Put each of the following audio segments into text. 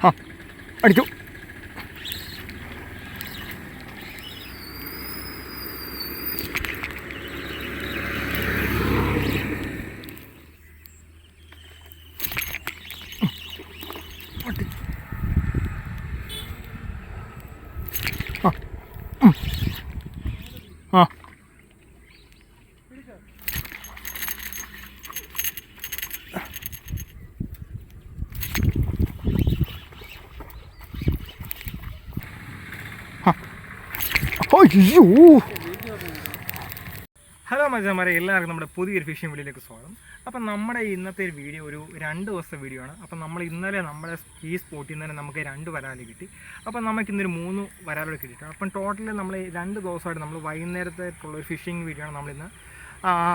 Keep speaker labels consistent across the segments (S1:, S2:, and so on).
S1: ആ അടിച്ചു ആ ഉം. ആ അയ്യോ. ഹലോ മജാമാരെ എല്ലാവർക്കും നമ്മുടെ പുതിയൊരു ഫിഷിംഗ് വീഡിയോയിലേക്ക് സ്വാഗതം. അപ്പം നമ്മുടെ ഇന്നത്തെ ഒരു വീഡിയോ ഒരു രണ്ട് ദിവസത്തെ വീഡിയോ ആണ്. അപ്പം നമ്മൾ ഇന്നലെ നമ്മുടെ ഈ സ്പോട്ടിൽ നിന്ന് തന്നെ നമുക്ക് രണ്ട് വരാൽ കിട്ടി. അപ്പം നമുക്ക് ഇന്നൊരു മൂന്ന് വരാലോട് കിട്ടിയിട്ടുണ്ട്. അപ്പം ടോട്ടലി നമ്മൾ രണ്ട് ദിവസമായിട്ട് നമ്മൾ വൈകുന്നേരത്തേക്കുള്ള ഒരു ഫിഷിംഗ് വീഡിയോ ആണ് നമ്മളിന്ന്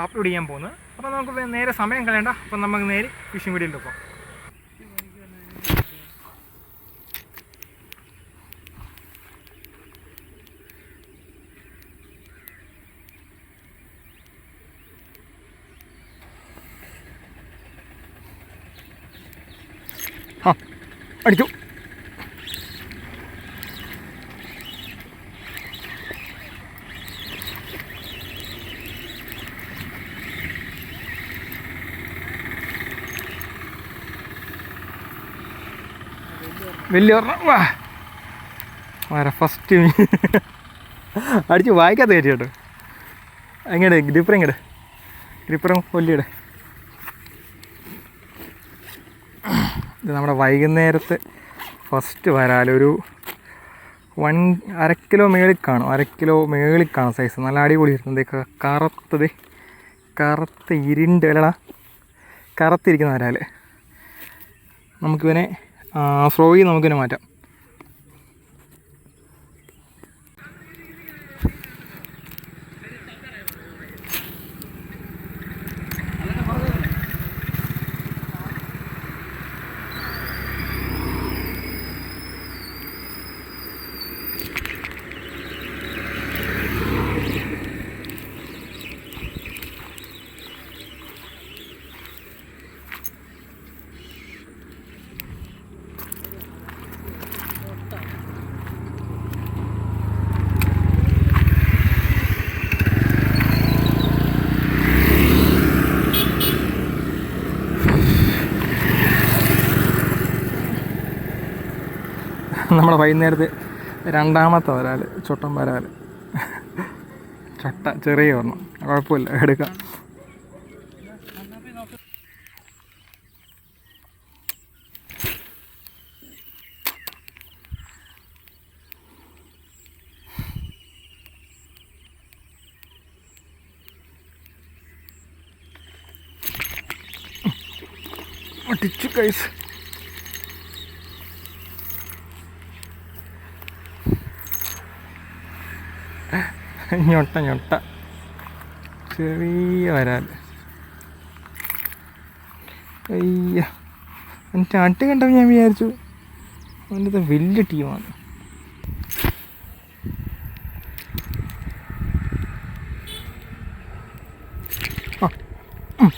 S1: അപ്ലോഡ് ചെയ്യാൻ പോകുന്നത്. അപ്പം നമുക്ക് നേരെ സമയം കളയണ്ട. അപ്പം നമുക്ക് നേരെ ഫിഷിംഗ് വീഡിയോയിലേക്ക് പോകാം. ആ അടിച്ചു വലിയ വേറെ വര ഫസ്റ്റ് അടിച്ച് വായിക്കാത്ത കയറ്റി കേട്ടോ. എങ്ങനെ ഗ്രിപ്പർ എങ്ങടെ? ഗ്രിപ്പറും കൊല്ലിയുടെ ഇത് നമ്മുടെ വൈകുന്നേരത്തെ ഫസ്റ്റ് വരാലൊരു വൺ അര കിലോ മേളിൽ കാണും. അര കിലോ മേളിൽ കാണും സൈസ് നല്ല അടിപൊളി ഇരുന്നത് കറുത്തത് കറുത്ത ഇരുണ്ട് അല്ലടാ കറുത്തിരിക്കുന്ന വരാൽ നമുക്കിവനെ ഫ്രോയിൽ നമുക്കിനെ മാറ്റാം. നമ്മുടെ വൈകുന്നേരത്തെ രണ്ടാമത്തെ വരാൽ ചൊട്ടൻ വരാൽ ചട്ട ചെറിയ ഒരെണ്ണം. കുഴപ്പമില്ല എടുക്കാം. ഒട്ടിച്ചു കൈസ് ഞൊട്ട ഞൊട്ട. ചെറിയ വരാൽ അയ്യ. എന്റെ അട്ട് കണ്ടപ്പോൾ ഞാൻ വിചാരിച്ചു അവന്റെ വലിയ ടീമാണ് ആ, ഉം.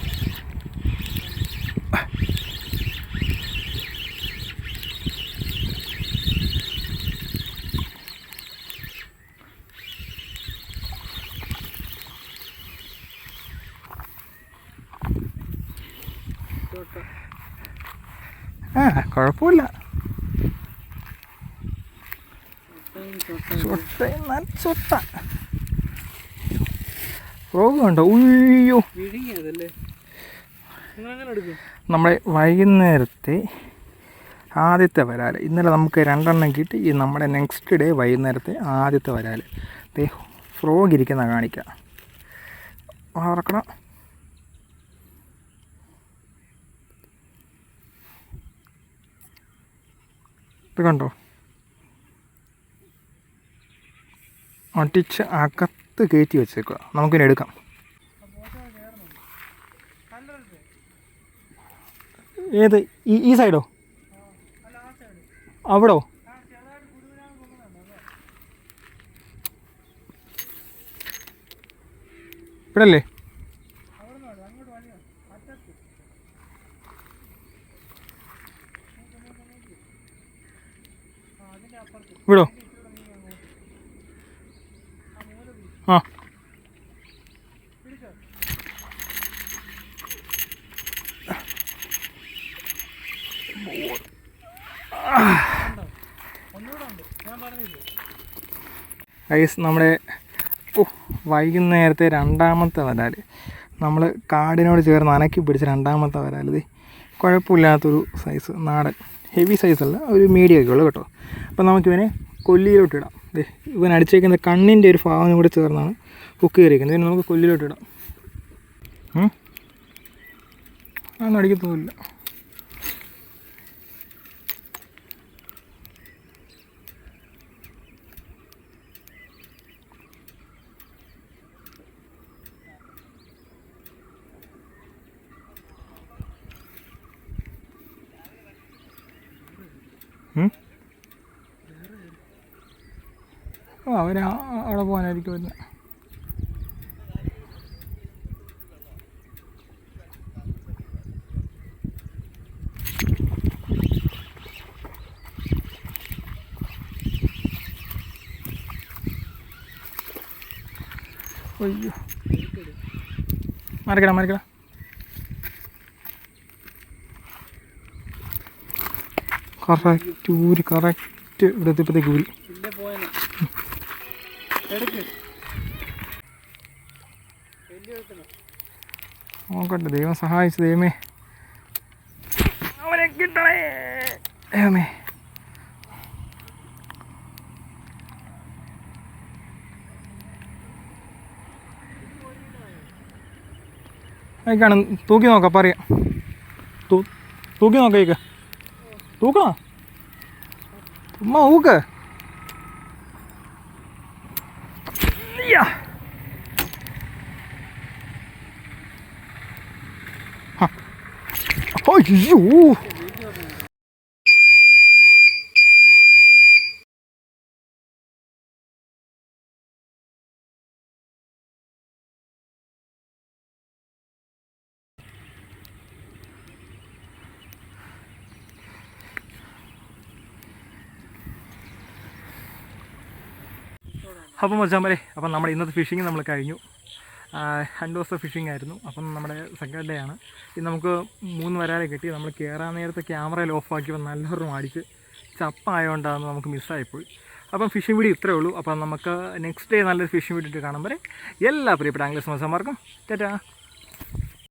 S1: ആ കുഴപ്പമില്ല. ചൊട്ട എന്നാൽ ചൊട്ട. റോഗ് കണ്ടോ ഉയ്യോ നമ്മളെ വൈകുന്നേരത്തെ ആദ്യത്തെ വരാൽ ഇന്നലെ നമുക്ക് രണ്ടെണ്ണം കിട്ടി. ഈ നമ്മുടെ നെക്സ്റ്റ് ഡേ വൈകുന്നേരത്തെ ആദ്യത്തെ വരാൽ ദേ ഫ്രോഗ് ഇരിക്കുന്ന കാണിക്കാം. മറക്കണം ഇത് കണ്ടോ? അടിച്ച് അകത്ത് കയറ്റി വെച്ചേക്കുക നമുക്കിനി എടുക്കാം. ഏത്? ഈ ഈ സൈഡോ അവിടോ? ഇവിടല്ലേ? വിടോ. ആ. ഐസ് നമ്മുടെ വൈകുന്നേരത്തെ രണ്ടാമത്തെ വരാൽ നമ്മൾ കാടിനോട് ചേർന്ന് അനക്കി പിടിച്ച രണ്ടാമത്തെ വരാൽ ഇത് കുഴപ്പമില്ലാത്തൊരു സൈസ് നാടൻ. ഹെവി സൈസല്ല ഒരു മീഡിയം ഒക്കെ ഉള്ളു കേട്ടോ. അപ്പോൾ നമുക്കിവനെ കൊല്ലിയിലോട്ട് ഇടാം. ഇവൻ അടിച്ചേക്കുന്ന കണ്ണിന്റെ ഒരു ഭാഗം കൂടെ ചേർന്നാണ് ഹുക്ക് കയറിയിരിക്കുന്നത് ഇതിന് നമുക്ക് കൊല്ലിയിലോട്ട് ഇടാം? അതൊന്നും അടിക്കത്തൊന്നുമില്ല. ഓ അവൻ അവിടെ പോകാനായിരിക്കും വരുന്നത് അയ്യോ. മറിക്കടാ മറിക്കടാ. കറക്റ്റ് ഊരി കറക്റ്റ് ഇവിടെ എത്തിയപ്പോഴത്തേക്ക് ഊരി. നോക്കട്ടെ ദൈവം സഹായിച്ചു. ദൈവമേ. അവനെ കിട്ടണേ. അയക്കാണ് തൂക്കി നോക്കാം പറയാം തൂക്കി നോക്കാം Luca? Uma uga! Ia! Ai, Jesus! അപ്പം മച്ചാമ്പരെ അപ്പം നമ്മുടെ ഇന്നത്തെ ഫിഷിങ് നമ്മൾ കഴിഞ്ഞു. രണ്ട് ദിവസത്തെ ഫിഷിംഗ് ആയിരുന്നു. അപ്പം നമ്മുടെ സെക്കൻഡ് ഡേ ആണ് ഇന്ന് നമുക്ക് മൂന്ന് വരാലെ കിട്ടി. നമ്മൾ കയറാൻ നേരത്തെ ക്യാമറയിൽ ഓഫാക്കിയപ്പോൾ നല്ലൊരു അടിച്ച് ചപ്പായതുകൊണ്ടാണ് നമുക്ക് മിസ്സായിപ്പോയി അപ്പം ഫിഷിംഗ് വീഡിയോ ഇത്രയേ ഉള്ളൂ. അപ്പം നമുക്ക് നെക്സ്റ്റ് ഡേ നല്ലൊരു ഫിഷിംഗ് വീഡിയോ കാണാൻ വരെ എല്ലാ പ്രിയപ്പെട്ട ആംഗ്ലേഴ്സ് മത്സരമാർക്കും ടാറ്റാ.